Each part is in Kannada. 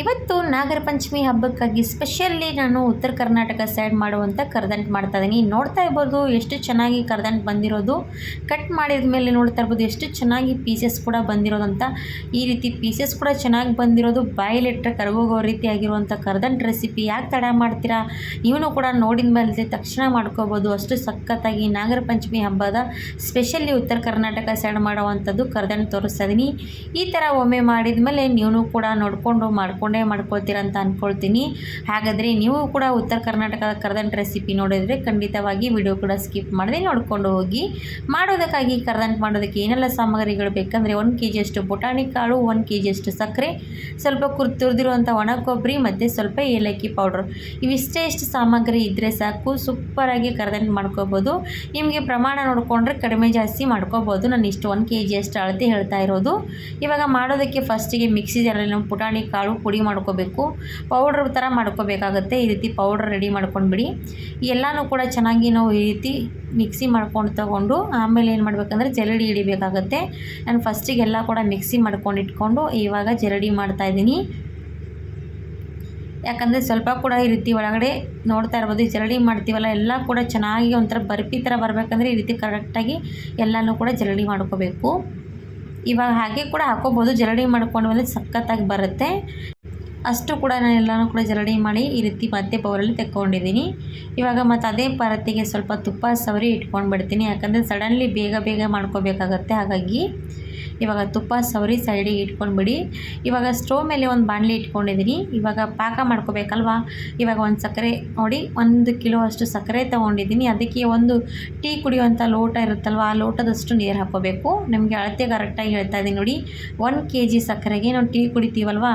ಇವತ್ತು ನಾಗರ ಪಂಚಮಿ ಹಬ್ಬಕ್ಕಾಗಿ ಸ್ಪೆಷಲಿ ನಾನು ಉತ್ತರ ಕರ್ನಾಟಕ ಸೈಡ್ ಮಾಡುವಂಥ ಕರ್ದಂಟು ಮಾಡ್ತಾ ಇದ್ದೀನಿ. ನೋಡ್ತಾ ಇರ್ಬೋದು ಎಷ್ಟು ಚೆನ್ನಾಗಿ ಕರ್ದಂಟು ಬಂದಿರೋದು. ಕಟ್ ಮಾಡಿದ ಮೇಲೆ ನೋಡ್ತಾ ಇರ್ಬೋದು ಎಷ್ಟು ಚೆನ್ನಾಗಿ ಪೀಸಸ್ ಕೂಡ ಬಂದಿರೋದಂತ ಈ ರೀತಿ ಪೀಸಸ್ ಕೂಡ ಚೆನ್ನಾಗಿ ಬಂದಿರೋದು. ಬಾಯಿಲಿಟ್ಟರೆ ಕರಗೋಗೋ ರೀತಿ ಆಗಿರುವಂಥ ಕರ್ದಂಟು ರೆಸಿಪಿ ಯಾಕೆ ತಡ ಮಾಡ್ತೀರಾ? ಇವನು ಕೂಡ ನೋಡಿದ ಮೇಲೆ ತಕ್ಷಣ ಮಾಡ್ಕೋಬೋದು. ಅಷ್ಟು ಸಖತ್ತಾಗಿ ನಾಗರ ಪಂಚಮಿ ಹಬ್ಬದ ಸ್ಪೆಷಲಿ ಉತ್ತರ ಕರ್ನಾಟಕ ಸೈಡ್ ಮಾಡುವಂಥದ್ದು ಕರ್ದಂಟು ತೋರಿಸ್ತಾ ಇದ್ದೀನಿ. ಈ ಥರ ಒಮ್ಮೆ ಮಾಡಿದ ಮೇಲೆ ನೀವು ಕೂಡ ನೋಡಿಕೊಂಡು ಮಾಡ್ಕೊಂಡೇ ಮಾಡ್ಕೊಳ್ತೀರ ಅಂತ ಅಂದ್ಕೊಳ್ತೀನಿ ಹಾಗಾದರೆ ನೀವು ಕೂಡ ಉತ್ತರ ಕರ್ನಾಟಕದ ಕರ್ದಂಟು ರೆಸಿಪಿ ನೋಡಿದರೆ ಖಂಡಿತವಾಗಿ ವಿಡಿಯೋ ಕೂಡ ಸ್ಕಿಪ್ ಮಾಡದೆ ನೋಡ್ಕೊಂಡು ಹೋಗಿ. ಮಾಡೋದಕ್ಕಾಗಿ ಕರ್ದಂಟು ಮಾಡೋದಕ್ಕೆ ಏನೆಲ್ಲ ಸಾಮಗ್ರಿಗಳು ಬೇಕಂದರೆ ಒಂದು ಕೆ ಜಿಯಷ್ಟು ಬೊಟಾಣಿ ಕಾಳು, ಒಂದು ಕೆ ಜಿಯಷ್ಟು ಸಕ್ಕರೆ, ಸ್ವಲ್ಪ ಕುರ್ ತುರಿದಿರುವಂಥ ಒಣ ಕೊಬ್ಬರಿ ಮತ್ತು ಸ್ವಲ್ಪ ಏಲಕ್ಕಿ ಪೌಡ್ರ್ ಇವಿಷ್ಟೇ ಇಷ್ಟು ಸಾಮಗ್ರಿ ಇದ್ದರೆ ಸಾಕು ಸೂಪರಾಗಿ ಕರ್ದಂಟು ಮಾಡ್ಕೋಬೋದು. ನಿಮಗೆ ಪ್ರಮಾಣ ನೋಡಿಕೊಂಡ್ರೆ ಕಡಿಮೆ ಜಾಸ್ತಿ ಮಾಡ್ಕೋಬೋದು. ನಾನು ಇಷ್ಟು ಒಂದು ಕೆ ಜಿಯಷ್ಟು ಅಳತೆ ಹೇಳ್ತಾ ಇರೋದು. ಇವಾಗ ಮಾಡೋದಕ್ಕೆ ಫಸ್ಟಿಗೆ ಮಿಕ್ಸಿ ಜಾರಲ್ಲಿ ನಾವು ಪುಟಾಣಿ ಕಾಳು, ಪುಡಿ ಮಾಡ್ಕೋಬೇಕು. ಪೌಡ್ರ್ ಥರ ಮಾಡ್ಕೋಬೇಕಾಗತ್ತೆ. ಈ ರೀತಿ ಪೌಡ್ರ್ ರೆಡಿ ಮಾಡ್ಕೊಂಡ್ಬಿಡಿ. ಎಲ್ಲನೂ ಕೂಡ ಚೆನ್ನಾಗಿ ನಾವು ಈ ರೀತಿ ಮಿಕ್ಸಿ ಮಾಡ್ಕೊಂಡು ತಗೊಂಡು ಆಮೇಲೆ ಏನು ಮಾಡಬೇಕಂದ್ರೆ ಜರಡಿ ಹಿಡಿಬೇಕಾಗತ್ತೆ. ನಾನು ಫಸ್ಟಿಗೆ ಎಲ್ಲ ಕೂಡ ಮಿಕ್ಸಿ ಮಾಡ್ಕೊಂಡು ಇಟ್ಕೊಂಡು ಇವಾಗ ಜರಡಿ ಮಾಡ್ತಾಯಿದ್ದೀನಿ ಯಾಕಂದರೆ ಸ್ವಲ್ಪ ಕೂಡ ಈ ರೀತಿ ಒಳಗಡೆ ನೋಡ್ತಾ ಇರ್ಬೋದು, ಈ ಜರಡಿ ಮಾಡ್ತೀವಲ್ಲ, ಎಲ್ಲ ಕೂಡ ಚೆನ್ನಾಗಿ ಒಂಥರ ಬರ್ಪಿ ಥರ ಬರಬೇಕಂದ್ರೆ ಈ ರೀತಿ ಕರೆಕ್ಟಾಗಿ ಎಲ್ಲನೂ ಕೂಡ ಜರಡಿ ಮಾಡ್ಕೋಬೇಕು. ಇವಾಗ ಹಾಗೆ ಕೂಡ ಹಾಕೋಬೋದು ಜರಡಿ ಮಾಡ್ಕೊಂಡು ಬಂದರೆ ಸಖತ್ತಾಗಿ ಬರುತ್ತೆ. ಅಷ್ಟು ಕೂಡ ನಾನು ಎಲ್ಲನೂ ಕೂಡ ಜರಡಿ ಮಾಡಿ ಈ ರೀತಿ ಮತ್ತೆ ಬೌಲಲ್ಲಿ ತೆಕ್ಕೊಂಡಿದ್ದೀನಿ. ಇವಾಗ ಮತ್ತು ಅದೇ ಪರತ್ತಿಗೆ ಸ್ವಲ್ಪ ತುಪ್ಪ ಸವರಿ ಇಟ್ಕೊಂಡು ಬಿಡ್ತೀನಿ ಯಾಕಂದರೆ ಸಡನ್ಲಿ ಬೇಗ ಬೇಗ ಮಾಡ್ಕೋಬೇಕಾಗತ್ತೆ. ಹಾಗಾಗಿ ಇವಾಗ ತುಪ್ಪ ಸವರಿ ಸೈಡಿಗೆ ಇಟ್ಕೊಂಡ್ಬಿಡಿ. ಇವಾಗ ಸ್ಟೋವ್ ಮೇಲೆ ಒಂದು ಬಾಣಲಿ ಇಟ್ಕೊಂಡಿದ್ದೀನಿ. ಇವಾಗ ಪಾಕ ಮಾಡ್ಕೋಬೇಕಲ್ವಾ? ಇವಾಗ ಒಂದು ಸಕ್ಕರೆ, ನೋಡಿ, ಒಂದು ಕಿಲೋ ಅಷ್ಟು ಸಕ್ಕರೆ ತೊಗೊಂಡಿದ್ದೀನಿ. ಅದಕ್ಕೆ ಒಂದು ಟೀ ಕುಡಿಯುವಂಥ ಲೋಟ ಇರುತ್ತಲ್ವ, ಆ ಲೋಟದಷ್ಟು ನೀರು ಹಾಕ್ಕೋಬೇಕು. ನಿಮಗೆ ಅಳತೆ ಕರೆಕ್ಟಾಗಿ ಹೇಳ್ತಾ ಇದ್ದೀನಿ ನೋಡಿ. ಒನ್ ಕೆ ಜಿ ಸಕ್ಕರೆಗೆ ನಾವು ಟೀ ಕುಡಿತೀವಲ್ವ?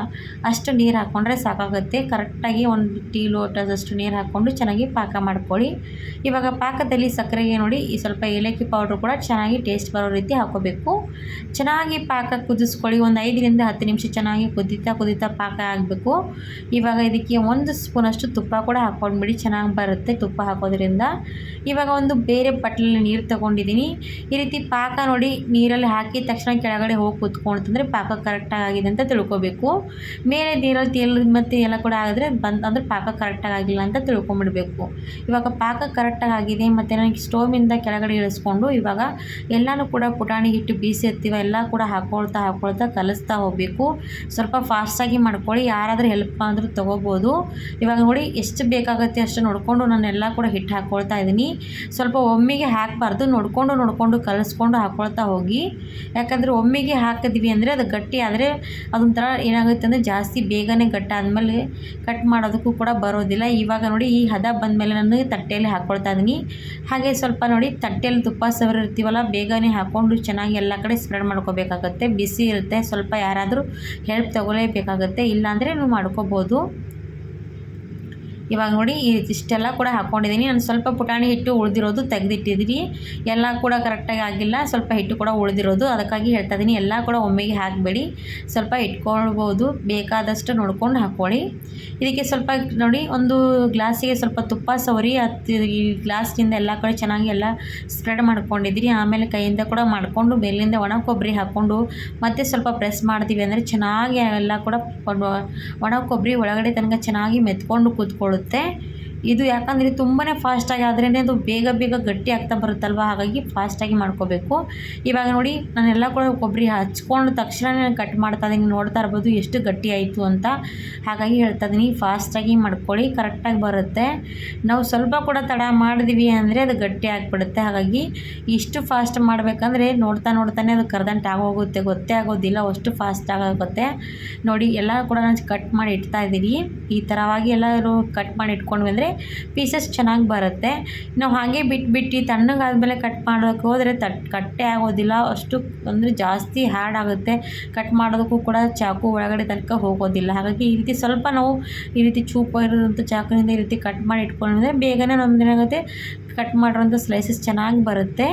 ಅಷ್ಟು ನೀರು ಹಾಕ್ಕೊಂಡ್ರೆ ಸಾಕಾಗುತ್ತೆ. ಕರೆಕ್ಟಾಗಿ ಒಂದು ಟೀ ಲೋಟದಷ್ಟು ನೀರು ಹಾಕ್ಕೊಂಡು ಚೆನ್ನಾಗಿ ಪಾಕ ಮಾಡ್ಕೊಳ್ಳಿ. ಇವಾಗ ಪಾಕದಲ್ಲಿ ಸಕ್ಕರೆಗೆ ನೋಡಿ, ಈ ಸ್ವಲ್ಪ ಏಲಕ್ಕಿ ಪೌಡ್ರ್ ಕೂಡ ಚೆನ್ನಾಗಿ ಟೇಸ್ಟ್ ಬರೋ ರೀತಿ ಹಾಕ್ಕೋಬೇಕು. ಚೆನ್ನಾಗಿ ಪಾಕ ಕುದಿಸ್ಕೊಳ್ಳಿ. ಒಂದು ಐದರಿಂದ ಹತ್ತು ನಿಮಿಷ ಚೆನ್ನಾಗಿ ಕುದಿತಾ ಕುದಿತಾ ಪಾಕ ಆಗಬೇಕು. ಇವಾಗ ಇದಕ್ಕೆ ಒಂದು ಸ್ಪೂನಷ್ಟು ತುಪ್ಪ ಕೂಡ ಹಾಕ್ಕೊಂಡ್ಬಿಡಿ, ಚೆನ್ನಾಗಿ ಬರುತ್ತೆ ತುಪ್ಪ ಹಾಕೋದ್ರಿಂದ. ಇವಾಗ ಒಂದು ಬೇರೆ ಬಟ್ಲಲ್ಲಿ ನೀರು ತೊಗೊಂಡಿದ್ದೀನಿ ಈ ರೀತಿ ಪಾಕ ನೋಡಿ ನೀರಲ್ಲಿ ಹಾಕಿದ ತಕ್ಷಣ ಕೆಳಗಡೆ ಹೋಗಿ ಕೂತ್ಕೊಂತಂದರೆ ಪಾಕ ಕರೆಕ್ಟಾಗಿ ಆಗಿದೆ ಅಂತ ತಿಳ್ಕೊಬೇಕು. ಮೇಲೆ ನೀರಲ್ಲಿ ತೇಲ್ ಮತ್ತು ಎಲ್ಲ ಕೂಡ ಆಗಿದ್ರೆ ಬಂದು ಅಂದರೆ ಪಾಕ ಕರೆಕ್ಟಾಗಿ ಆಗಿಲ್ಲ ಅಂತ ತಿಳ್ಕೊಂಬಿಡಬೇಕು ಇವಾಗ ಪಾಕ ಕರೆಕ್ಟಾಗಿ ಆಗಿದೆ, ಮತ್ತು ನನಗೆ ಸ್ಟೋವಿಂದ ಕೆಳಗಡೆ ಇಳಿಸ್ಕೊಂಡು ಇವಾಗ ಎಲ್ಲನೂ ಕೂಡ ಪುಟಾಣಿ ಹಿಟ್ಟು ಬೀಸಿ ಎತ್ತೀವ ಎಲ್ಲ ಕೂಡ ಹಾಕ್ಕೊಳ್ತಾ ಹಾಕ್ಕೊಳ್ತಾ ಕಲಿಸ್ತಾ ಹೋಗಬೇಕು. ಸ್ವಲ್ಪ ಫಾಸ್ಟಾಗಿ ಮಾಡ್ಕೊಳ್ಳಿ. ಯಾರಾದರೂ ಹೆಲ್ಪ್ ಆದರೂ ತೊಗೋಬೋದು. ಇವಾಗ ನೋಡಿ ಎಷ್ಟು ಬೇಕಾಗುತ್ತೆ ಅಷ್ಟು ನೋಡಿಕೊಂಡು ನಾನೆಲ್ಲ ಕೂಡ ಹಿಟ್ಟು ಹಾಕ್ಕೊಳ್ತಾ ಇದ್ದೀನಿ. ಸ್ವಲ್ಪ ಒಮ್ಮೆಗೆ ಹಾಕಬಾರ್ದು. ನೋಡಿಕೊಂಡು ನೋಡಿಕೊಂಡು, ಕಲಿಸ್ಕೊಂಡು ಹಾಕ್ಕೊಳ್ತಾ ಹೋಗಿ. ಯಾಕಂದರೆ ಒಮ್ಮೆಗೆ ಹಾಕಿದ್ವಿ ಅಂದರೆ ಅದು ಗಟ್ಟಿ ಆದರೆ ಅದೊಂಥರ ಏನಾಗುತ್ತೆ ಅಂದರೆ ಜಾಸ್ತಿ ಬೇಗನೆ ಗಟ್ಟ ಆದಮೇಲೆ ಕಟ್ ಮಾಡೋದಕ್ಕೂ ಕೂಡ ಬರೋದಿಲ್ಲ. ಇವಾಗ ನೋಡಿ ಈ ಹದ ಬಂದಮೇಲೆ ನಾನು ತಟ್ಟೆಯಲ್ಲಿ ಹಾಕ್ಕೊಳ್ತಾ ಇದ್ದೀನಿ. ಹಾಗೆ ಸ್ವಲ್ಪ ನೋಡಿ ತಟ್ಟೆಯಲ್ಲಿ ತುಪ್ಪ ಸವರಿರ್ತೀವಲ್ಲ, ಬೇಗನೆ ಹಾಕ್ಕೊಂಡು ಚೆನ್ನಾಗಿ ಎಲ್ಲ ಕಡೆ ಸ್ಪ್ರೆಡ್ ಮಾಡ್ಕೋಬೇಕಾಗತ್ತೆ. ಬಿಸಿ ಇರುತ್ತೆ. ಸ್ವಲ್ಪ ಯಾರಾದರೂ ಹೆಲ್ಪ್ ತಗೊಳ್ಳೇಬೇಕಾಗತ್ತೆ. ಇಲ್ಲಾಂದರೆ ನೀವು ಮಾಡ್ಕೋಬೋದು. ಇವಾಗ ನೋಡಿ ಇಷ್ಟೆಲ್ಲ ಕೂಡ ಹಾಕ್ಕೊಂಡಿದ್ದೀನಿ ನಾನು ಸ್ವಲ್ಪ ಪುಟಾಣಿ ಹಿಟ್ಟು ಉಳಿದಿರೋದು ತೆಗೆದಿಟ್ಟಿದ್ದೀನಿ ಎಲ್ಲ ಕೂಡ ಕರೆಕ್ಟಾಗಿ ಆಗಿಲ್ಲ. ಸ್ವಲ್ಪ ಹಿಟ್ಟು ಕೂಡ ಉಳಿದಿರೋದು. ಅದಕ್ಕಾಗಿ ಹೇಳ್ತಾ ಇದ್ದೀನಿ ಎಲ್ಲ ಕೂಡ ಒಮ್ಮೆಗೆ ಹಾಕಬೇಡಿ. ಸ್ವಲ್ಪ ಇಟ್ಕೊಳ್ಬೋದು. ಬೇಕಾದಷ್ಟು ನೋಡ್ಕೊಂಡು ಹಾಕ್ಕೊಳ್ಳಿ. ಇದಕ್ಕೆ ಸ್ವಲ್ಪ ನೋಡಿ ಒಂದು ಗ್ಲಾಸಿಗೆ ಸ್ವಲ್ಪ ತುಪ್ಪ ಸವರಿ ಹತ್ತು ಈ ಗ್ಲಾಸ್ನಿಂದ ಎಲ್ಲ ಕಡೆ ಚೆನ್ನಾಗಿ ಎಲ್ಲ ಸ್ಪ್ರೆಡ್ ಮಾಡ್ಕೊಂಡಿದ್ದೀನಿ ಆಮೇಲೆ ಕೈಯಿಂದ ಕೂಡ ಮಾಡಿಕೊಂಡು ಮೇಲಿಂದ ಒಣ ಕೊಬ್ಬರಿ ಹಾಕ್ಕೊಂಡು ಮತ್ತೆ ಸ್ವಲ್ಪ ಪ್ರೆಸ್ ಮಾಡ್ತೀವಿ. ಅಂದರೆ ಚೆನ್ನಾಗಿ ಎಲ್ಲ ಕೂಡ ಒಣ ಕೊಬ್ಬರಿ ಒಳಗಡೆ ತನಕ ಚೆನ್ನಾಗಿ ಮೆತ್ಕೊಂಡು ಕೂತ್ಕೊಳ್ಳುತ್ತೆ ಇದು ಯಾಕಂದರೆ ತುಂಬಾ ಫಾಸ್ಟಾಗಿ ಆದ್ರೇ ಅದು ಬೇಗ ಬೇಗ ಗಟ್ಟಿ ಆಗ್ತಾ ಬರುತ್ತಲ್ವ? ಹಾಗಾಗಿ ಫಾಸ್ಟಾಗಿ ಮಾಡ್ಕೋಬೇಕು. ಇವಾಗ ನೋಡಿ, ನಾನೆಲ್ಲ ಕೂಡ ಕೊಬ್ಬರಿ ಹಚ್ಕೊಂಡು ತಕ್ಷಣ ಕಟ್ ಮಾಡ್ತಾ ಇದ್ದೀನಿ. ನೋಡ್ತಾ ಇರ್ಬೋದು ಎಷ್ಟು ಗಟ್ಟಿ ಆಯಿತು ಅಂತ. ಹಾಗಾಗಿ ಹೇಳ್ತಾ ಇದ್ದೀನಿ ಫಾಸ್ಟಾಗಿ ಮಾಡ್ಕೊಳ್ಳಿ ಕರೆಕ್ಟಾಗಿ ಬರುತ್ತೆ. ನಾವು ಸ್ವಲ್ಪ ಕೂಡ ತಡ ಮಾಡಿದ್ವಿ ಅಂದರೆ ಅದು ಗಟ್ಟಿ ಆಗಿಬಿಡುತ್ತೆ. ಹಾಗಾಗಿ ಇಷ್ಟು ಫಾಸ್ಟ್ ಮಾಡಬೇಕಂದ್ರೆ ನೋಡ್ತಾ ನೋಡ್ತಾನೆ ಅದು ಕರ್ದಂಟು ಆಗೋಗುತ್ತೆ ಗೊತ್ತೇ ಆಗೋದಿಲ್ಲ, ಅಷ್ಟು ಫಾಸ್ಟ್ ಆಗೋಗುತ್ತೆ. ನೋಡಿ, ಎಲ್ಲ ಕೂಡ ನಾನು ಕಟ್ ಮಾಡಿ ಇಡ್ತಾ ಇದ್ದೀನಿ. ಈ ಥರವಾಗಿ ಎಲ್ಲರೂ ಕಟ್ ಮಾಡಿ ಇಟ್ಕೊಂಡ್ವಿ ಅಂದರೆ ಪೀಸಸ್ ಚೆನ್ನಾಗಿ ಬರುತ್ತೆ. ನಾವು ಹಾಗೆ ಬಿಟ್ಬಿಟ್ಟು ತಣ್ಣಗಾದ್ಮೇಲೆ ಕಟ್ ಮಾಡೋಕ್ಕೆ ಹೋದರೆ ತಟ್ ಕಟ್ಟೆ ಆಗೋದಿಲ್ಲ, ಅಷ್ಟು ಅಂದರೆ ಜಾಸ್ತಿ ಹ್ಯಾಡ್ ಆಗುತ್ತೆ. ಕಟ್ ಮಾಡೋದಕ್ಕೂ ಕೂಡ ಚಾಕು ಒಳಗಡೆ ತನಕ ಹೋಗೋದಿಲ್ಲ. ಹಾಗಾಗಿ ಈ ರೀತಿ ಸ್ವಲ್ಪ ನಾವು ಈ ರೀತಿ ಚೂಪ ಇರೋದಂಥ ಚಾಕುನಿಂದ ಈ ರೀತಿ ಕಟ್ ಮಾಡಿ ಇಟ್ಕೊಂಡ್ರೆ ಬೇಗನೆ ನಮ್ದು ಏನಾಗುತ್ತೆ ಕಟ್ ಮಾಡಿರೋಂಥ ಸ್ಲೈಸಸ್ ಚೆನ್ನಾಗಿ ಬರುತ್ತೆ.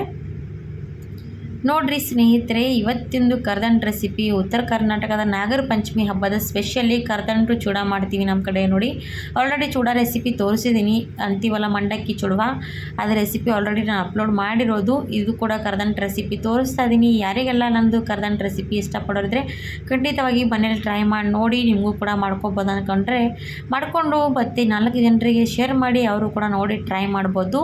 ನೋಡ್ರಿ ಸ್ನೇಹಿತರೆ, ಇವತ್ತಿಂದು ಕರ್ದಂಟು ರೆಸಿಪಿ. ಉತ್ತರ ಕರ್ನಾಟಕದ ನಾಗರ ಪಂಚಮಿ ಹಬ್ಬದ ಸ್ಪೆಷಲಿ ಕರ್ದಂಟು ಚೂಡ ಮಾಡ್ತೀವಿ ನಮ್ಮ ಕಡೆ ನೋಡಿ. ಆಲ್ರೆಡಿ ಚೂಡ ರೆಸಿಪಿ ತೋರಿಸಿದ್ದೀನಿ ಅಂತೀವಲ್ಲ ಮಂಡಕ್ಕಿ ಚೂಡುವ. ಅದು ರೆಸಿಪಿ ಆಲ್ರೆಡಿ ನಾನು ಅಪ್ಲೋಡ್ ಮಾಡಿರೋದು. ಇದು ಕೂಡ ಕರ್ದಂಟು ರೆಸಿಪಿ ತೋರಿಸ್ತಾ ಇದ್ದೀನಿ ಯಾರಿಗೆಲ್ಲ ನಂದು ಕರ್ದಂಟು ರೆಸಿಪಿ ಇಷ್ಟಪಡೋದ್ರೆ ಖಂಡಿತವಾಗಿ ಮನೇಲಿ ಟ್ರೈ ಮಾಡಿ ನೋಡಿ ನಿಮಗೂ ಕೂಡ ಮಾಡ್ಕೊಬೋದು ಅಂದ್ಕೊಂಡ್ರೆ ಮಾಡಿಕೊಂಡು ಮತ್ತೆ ನಾಲ್ಕು ಜನರಿಗೆ ಶೇರ್ ಮಾಡಿ ಅವರು ಕೂಡ ನೋಡಿ ಟ್ರೈ ಮಾಡ್ಬೋದು.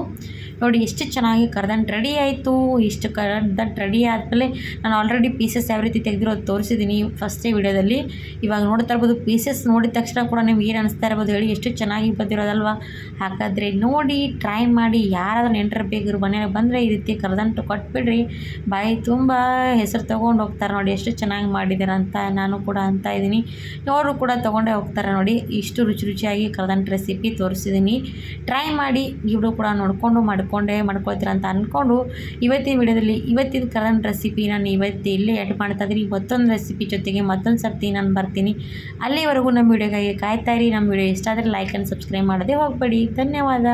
ನೋಡಿ ಎಷ್ಟು ಚೆನ್ನಾಗಿ ಕರ್ದಂಟು ರೆಡಿ ಆಯಿತು. ಇಷ್ಟು ಕರ್ದಂಟು ರೆಡಿ ಆದಮೇಲೆ ನಾನು ಆಲ್ರೆಡಿ ಪೀಸಸ್ ಯಾವ ರೀತಿ ತೆಗೆದಿರೋದು ತೋರಿಸಿದ್ದೀನಿ ಫಸ್ಟೇ ವಿಡಿಯೋದಲ್ಲಿ. ಇವಾಗ ನೋಡ್ತಾ ಇರ್ಬೋದು ಪೀಸಸ್ ನೋಡಿದ ತಕ್ಷಣ ಕೂಡ ನಿಮ್ಗೆ ಏನು ಅನಿಸ್ತಾ ಇರ್ಬೋದು ಹೇಳಿ, ಎಷ್ಟು ಚೆನ್ನಾಗಿ ಬಂದಿರೋದಲ್ವಾ? ಹಾಗಾದರೆ ನೋಡಿ ಟ್ರೈ ಮಾಡಿ, ಯಾರಾದ್ರೂ ನೆಂಟರು ಬೇಗರು ಮನೆಯಾಗ ಬಂದರೆ ಈ ರೀತಿ ಕರೆದಂಟು ಕೊಟ್ಬಿಡ್ರಿ. ಬಾಯಿ ತುಂಬ ಹೆಸರು ತೊಗೊಂಡು ಹೋಗ್ತಾರೆ ನೋಡಿ, ಎಷ್ಟು ಚೆನ್ನಾಗಿ ಮಾಡಿದ್ದಾರೆ ಅಂತ ನಾನು ಕೂಡ ಅಂತ ಇದ್ದೀನಿ. ಅವರು ಕೂಡ ತೊಗೊಂಡೇ ಹೋಗ್ತಾರೆ ನೋಡಿ, ಇಷ್ಟು ರುಚಿ ರುಚಿಯಾಗಿ ಕರೆದಂಟು ರೆಸಿಪಿ ತೋರಿಸಿದ್ದೀನಿ ಟ್ರೈ ಮಾಡಿ, ಇವರು ಕೂಡ ನೋಡಿಕೊಂಡು ಮಾಡಿಕೊಂಡೇ ಮಾಡ್ಕೊಳ್ತೀರ ಅಂತ ಅಂದ್ಕೊಂಡು ಇವತ್ತಿನ ವಿಡಿಯೋದಲ್ಲಿ, ಇವತ್ತಿನ ಕರ್ದಂಟು ರೆಸಿಪಿ ನಾನು ಇವತ್ತು ಇಲ್ಲೇ ಎಡ್ ಮಾಡ್ತಾ ಮತ್ತೊಂದು ರೆಸಿಪಿ ಜೊತೆಗೆ ಮತ್ತೊಂದು ಸರ್ತಿ ನಾನು ಬರ್ತೀನಿ. ಅಲ್ಲಿವರೆಗೂ ನಮ್ಮ ವಿಡಿಯೋಗಾಗಿ ಕಾಯ್ತಾ ಇರಿ. ನಮ್ಮ ವಿಡಿಯೋ ಇಷ್ಟ ಆದರೆ ಲೈಕ್ ಆ್ಯಂಡ್ ಸಬ್ಸ್ಕ್ರೈಬ್ ಮಾಡೋದೇ ಹೋಗಬೇಡಿ. ಧನ್ಯವಾದ.